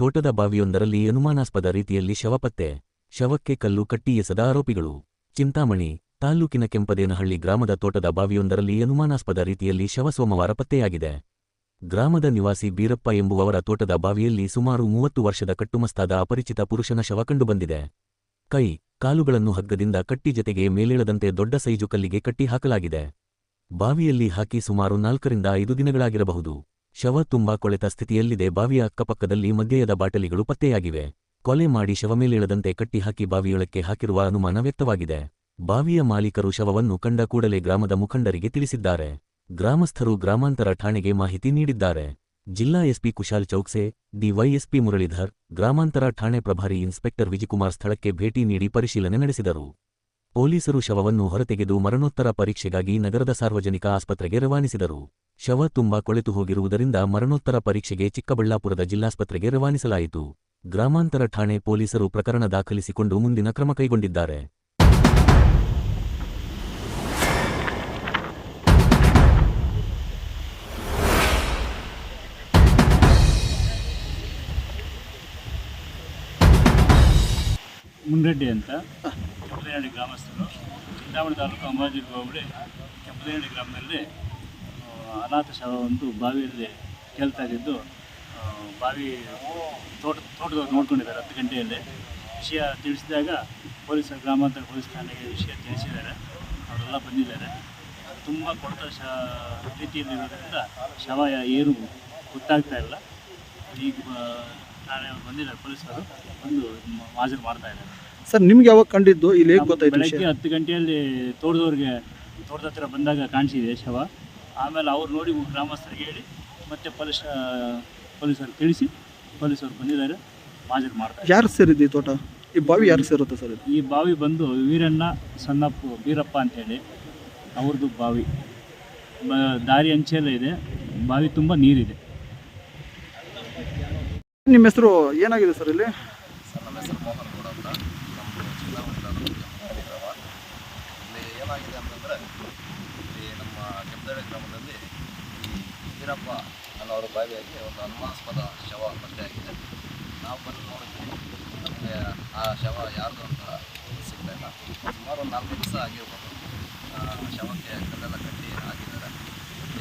ತೋಟದ ಬಾವಿಯೊಂದರಲ್ಲಿ ಅನುಮಾನಾಸ್ಪದ ರೀತಿಯಲ್ಲಿ ಶವಪತ್ತೆ, ಶವಕ್ಕೆ ಕಲ್ಲು ಕಟ್ಟಿ ಎಸೆದ ಆರೋಪಿಗಳು. ಚಿಂತಾಮಣಿ ತಾಲ್ಲೂಕಿನ ಕೆಂಪದೇನಹಳ್ಳಿ ಗ್ರಾಮದ ತೋಟದ ಬಾವಿಯೊಂದರಲ್ಲಿ ಅನುಮಾನಾಸ್ಪದ ರೀತಿಯಲ್ಲಿ ಶವ ಸೋಮವಾರ ಪತ್ತೆಯಾಗಿದೆ. ಗ್ರಾಮದ ನಿವಾಸಿ ಬೀರಪ್ಪ ಎಂಬುವವರ ತೋಟದ ಬಾವಿಯಲ್ಲಿ ಸುಮಾರು ಮೂವತ್ತು ವರ್ಷದ ಕಟ್ಟುಮಸ್ತಾದ ಅಪರಿಚಿತ ಪುರುಷನ ಶವ ಕಂಡುಬಂದಿದೆ. ಕೈ, ಕಾಲುಗಳನ್ನು ಹಗ್ಗದಿಂದ ಕಟ್ಟಿ ಜತೆಗೆ ಮೇಲೇಳದಂತೆ ದೊಡ್ಡ ಸೈಜು ಕಲ್ಲಿಗೆ ಕಟ್ಟಿ ಹಾಕಲಾಗಿದೆ ಬಾವಿಯಲ್ಲಿ ಹಾಕಿ ಸುಮಾರು ನಾಲ್ಕರಿಂದ ಐದು ದಿನಗಳಾಗಿರಬಹುದು. ಶವ ತುಂಬಾ ಕೊಳೆತ ಸ್ಥಿತಿಯಲ್ಲಿದೆ. ಬಾವಿಯ ಅಕ್ಕಪಕ್ಕದಲ್ಲಿ ಮದ್ಯದ ಬಾಟಲಿಗಳು ಪತ್ತೆಯಾಗಿವೆ. ಕೊಲೆ ಮಾಡಿ ಶವ ಮೇಲಿಳದಂತೆ ಕಟ್ಟಿಹಾಕಿ ಬಾವಿಯೊಳಕ್ಕೆ ಹಾಕಿರುವ ಅನುಮಾನ ವ್ಯಕ್ತವಾಗಿದೆ. ಬಾವಿಯ ಮಾಲೀಕರು ಶವವನ್ನು ಕಂಡ ಕೂಡಲೇ ಗ್ರಾಮದ ಮುಖಂಡರಿಗೆ ತಿಳಿಸಿದ್ದಾರೆ. ಗ್ರಾಮಸ್ಥರು ಗ್ರಾಮಾಂತರ ಠಾಣೆಗೆ ಮಾಹಿತಿ ನೀಡಿದ್ದಾರೆ. ಜಿಲ್ಲಾ ಎಸ್ಪಿ ಕುಶಾಲ್ ಚೌಕ್ಸೆ, ಡಿವೈಎಸ್ಪಿ ಮುರಳೀಧರ್, ಗ್ರಾಮಾಂತರ ಠಾಣೆ ಪ್ರಭಾರಿ ಇನ್ಸ್ಪೆಕ್ಟರ್ ವಿಜಯಕುಮಾರ್ ಸ್ಥಳಕ್ಕೆ ಭೇಟಿ ನೀಡಿ ಪರಿಶೀಲನೆ ನಡೆಸಿದರು. ಪೊಲೀಸರು ಶವವನ್ನು ಹೊರತೆಗೆದು ಮರಣೋತ್ತರ ಪರೀಕ್ಷೆಗಾಗಿ ನಗರದ ಸಾರ್ವಜನಿಕ ಆಸ್ಪತ್ರೆಗೆ ರವಾನಿಸಿದರು. ಶವ ತುಂಬಾ ಕೊಳೆತು ಹೋಗಿರುವುದರಿಂದ ಮರಣೋತ್ತರ ಪರೀಕ್ಷೆಗೆ ಚಿಕ್ಕಬಳ್ಳಾಪುರದ ಜಿಲ್ಲಾಸ್ಪತ್ರೆಗೆ ರವಾನಿಸಲಾಯಿತು. ಗ್ರಾಮಾಂತರ ಠಾಣೆ ಪೊಲೀಸರು ಪ್ರಕರಣ ದಾಖಲಿಸಿಕೊಂಡು ಮುಂದಿನ ಕ್ರಮ ಕೈಗೊಂಡಿದ್ದಾರೆ. ಮುನ್ರೆಡ್ಡಿ ಅಂತ. ಕೆಂಪದೇನಹಳ್ಳಿ ಗ್ರಾಮಸ್ಥರು. ಚಿಂತಾಮಣಿ ತಾಲೂಕು ಅಂಬಾಜಿ ಹೋಬಳಿ ಕೆಂಪದೇನಹಳ್ಳಿ ಗ್ರಾಮದಲ್ಲಿ ಅನಾಥ ಶವ ಒಂದು ಬಾವಿಯಲ್ಲಿ ಕೇಳ್ತಾ ಇದ್ದಿದ್ದು ಬಾವಿ ತೋಟ ತೋಟದವ್ರು ನೋಡ್ಕೊಂಡಿದ್ದಾರೆ ಹತ್ತು ಗಂಟೆಯಲ್ಲಿ. ವಿಷಯ ತಿಳಿಸಿದಾಗ ಪೊಲೀಸರು ಗ್ರಾಮಾಂತರ ಪೊಲೀಸ್ ಠಾಣೆಗೆ ವಿಷಯ ತಿಳಿಸಿದ್ದಾರೆ. ಅವರೆಲ್ಲ ಬಂದಿದ್ದಾರೆ. ತುಂಬ ಕೊಡ್ತ ಶ ರೀತಿಯಲ್ಲಿರೋದ್ರಿಂದ ಶವ ಯಾ- ಏನು ಗೊತ್ತಾಗ್ತಾ ಇಲ್ಲ. ಈಗ ಠಾಣೆ ಬಂದಿದ್ದಾರೆ ಪೊಲೀಸರು ಬಂದು ಹಾಜರು ಮಾಡ್ತಾ ಇದ್ದಾರೆ. ಸರ್ ನಿಮ್ಗೆ ಯಾವಾಗ ಕಂಡಿದ್ದು? ಇಲ್ಲಿ ಹೇಗೆ ಗೊತ್ತಾಯ್ತು ಬೆಳಗ್ಗೆ ಹತ್ತು ಗಂಟೆಯಲ್ಲಿ ತೋಟದವ್ರಿಗೆ ತೋಟದ ಹತ್ರ ಬಂದಾಗ ಕಾಣಿಸಿದೆ ಶವ. ಆಮೇಲೆ ಅವ್ರು ನೋಡಿ ಗ್ರಾಮಸ್ಥರಿಗೆ ಹೇಳಿ ಮತ್ತೆ ಪೊಲೀಸ್ ಪೊಲೀಸರು ತಿಳಿಸಿ ಪೊಲೀಸರು ಬಂದಿದ್ದಾರೆ ಹಾಜರು ಮಾಡ್ತಾರೆ ಯಾರು ಸೇರಿದ್ದು ಈ ತೋಟ? ಈ ಬಾವಿ ಯಾರು ಸೇರುತ್ತೆ ಸರ್ ಇದು? ಈ ಬಾವಿ ಬಂದು ವೀರಣ್ಣ ಸಣ್ಣಪ್ಪ ಬೀರಪ್ಪ ಅಂತೇಳಿ ಅವ್ರದ್ದು ಬಾವಿ. ಬ- ದಾರಿ ಅಂಚೆಲ್ಲ ಇದೆ ಬಾವಿ ತುಂಬ ನೀರಿದೆ. ನಿಮ್ಮ ಹೆಸರು ಏನಾಗಿದೆ ಸರ್ ಇಲ್ಲಿ? ಸರ್ ನಮ್ಮ ಹೆಸರು ಮೋಹನ್ ಗೌಡ ಅಂತ. ನಮ್ಮದು ಚಿಂತಾಮಣಿ ತಾಲೂಕು ಕೆಂಪನಹಳ್ಳಿ ಗ್ರಾಮ. ಇಲ್ಲಿ ಏನಾಗಿದೆ ಅಂತಂದರೆ ಕೆಂಪದಳ್ಳಿ ಗ್ರಾಮದಲ್ಲಿ ಈ ವೀರಪ್ಪ ಅನ್ನೋರ ಬಾವಿಯಾಗಿ ಒಂದು ಅನುಮಾನಾಸ್ಪದ ಶವ ಪತ್ತೆಯಾಗಿದೆ ನಾವು ಬಂದು ನೋಡಿದ್ವಿ, ನಮಗೆ ಆ ಶವ ಯಾರ್ದು ಅಂತ ಸಿಗ್ತಾ ಇಲ್ಲ ಸುಮಾರು ಒಂದು ನಾಲ್ಕು ದಿವಸ ಆಗಿರ್ಬೋದು ಶವಕ್ಕೆ ಕಲ್ಲೆಲ್ಲ ಕಟ್ಟಿ ಹಾಕಿದ್ದಾರೆ.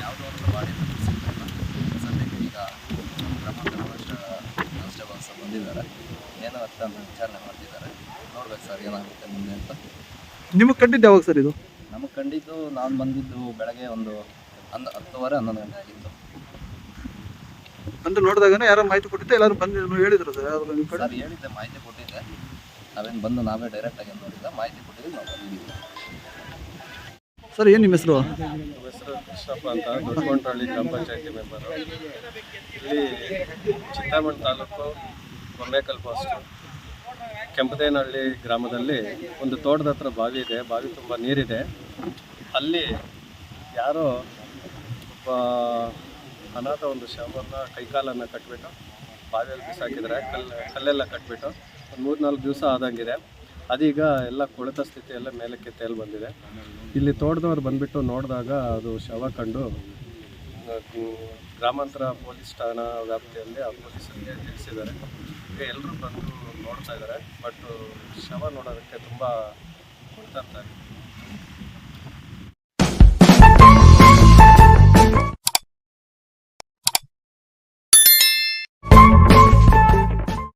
ಯಾವುದೋ ಒಂದು ಬಾಡಿ ಸಿಗ್ತಾ ಇಲ್ಲ ಸದ್ಯಕ್ಕೆ ಈಗ ಕ್ರಮ ಕಾನ್ಸ್ಟೇಬಲ್ಸ್ ಬಂದಿದ್ದಾರೆ. ಏನೋ ಅಂತ ವಿಚಾರಣೆ ಮಾಡ್ತಿದ್ದಾರೆ. ನೋಡ್ಬೇಕು ಸರ್, ಏನಾಗುತ್ತೆ ಮುಂದೆ ಅಂತ. ನಿಮಗೆ ಕಟ್ಟಿದ್ದು ಯಾವಾಗ ಸರ್ ಇದು? ನಮಗೆ ಕಂಡಿದ್ದು ನಾನು ಬಂದಿದ್ದು ಬೆಳಗ್ಗೆ ಒಂದು ಹನ್ನ ಹತ್ತುವರೆ ಹನ್ನೊಂದು ಗಂಟೆ ಆಗಿತ್ತು ಅಂದ್ರೆ ನೋಡಿದಾಗನೇ ಯಾರೋ ಮಾಹಿತಿ ಕೊಟ್ಟಿದ್ದೆ ಎಲ್ಲರೂ ಬಂದು ಹೇಳಿದ್ರು ಸರ್? ಯಾರು ನಿಮ್ಮ ಕಡೆ ಸರ್ ಹೇಳಿದ್ದೆ ಮಾಹಿತಿ ಕೊಟ್ಟಿದ್ದೆ. ನಾವೇನು ಬಂದು ನಾವೇ ಡೈರೆಕ್ಟಾಗಿ ಆಗಿ ನೋಡಿಲ್ಲ ಮಾಹಿತಿ ಕೊಟ್ಟಿದ್ದು ನಾವು ಬಂದಿದ್ದೀವಿ. ಸರ್ ಏನು ನಿಮ್ಮ ಹೆಸರು? ನಮ್ಮ ಹೆಸರು ಕೃಷ್ಣಪ್ಪ ಅಂತ ದೊಡ್ಡಗೊಂಡಹಳ್ಳಿ ಗ್ರಾಮ ಪಂಚಾಯತಿ ಮೆಂಬರು. ಇಲ್ಲಿ ಚಿತ್ತಾಮಣ್ ತಾಲೂಕು ಬೊಂಬೆಕಲ್ ಪೋಸ್ಟು ಕೆಂಪದೇನಹಳ್ಳಿ ಗ್ರಾಮದಲ್ಲಿ ಒಂದು ತೋಟದ ಹತ್ರ ಬಾವಿ ಇದೆ. ಬಾವಿ ತುಂಬ ನೀರಿದೆ. ಅಲ್ಲಿ ಯಾರೋ ಒಬ್ಬ ಅನಾಥ ಒಂದು ಶವವನ್ನು ಕೈಕಾಲನ್ನು ಕಟ್ಬಿಟ್ಟು ಬಾವಿಯಲ್ಲಿ ಬಿಸಾಕಿದ್ರೆ ಕಲ್ಲು ಕಲ್ಲೆಲ್ಲ ಕಟ್ಬಿಟ್ಟು ಒಂದು ಮೂರು ನಾಲ್ಕು ದಿವಸ ಆದಂಗಿದೆ. ಅದೀಗ ಎಲ್ಲ ಕೊಳೆತ ಸ್ಥಿತಿಯೆಲ್ಲ ಮೇಲಕ್ಕೆ ತೇಲ್ ಬಂದಿದೆ. ಇಲ್ಲಿ ತೋಟದವ್ರು ಬಂದ್ಬಿಟ್ಟು ನೋಡಿದಾಗ ಅದು ಶವ ಕಂಡು ಗ್ರಾಮಾಂತರ ಪೊಲೀಸ್ ಠಾಣಾ ವ್ಯಾಪ್ತಿಯಲ್ಲಿ ಆ ಪೊಲೀಸರಿಗೆ ತಿಳಿಸಿದ್ದಾರೆ. ಎಲ್ಲರೂ ಬಂದು ನೋಡ್ತಾ ಇದ್ದಾರೆ ಬಟ್ ಶವ ನೋಡೋದಕ್ಕೆ ತುಂಬ ಇರ್ತಾರೆ.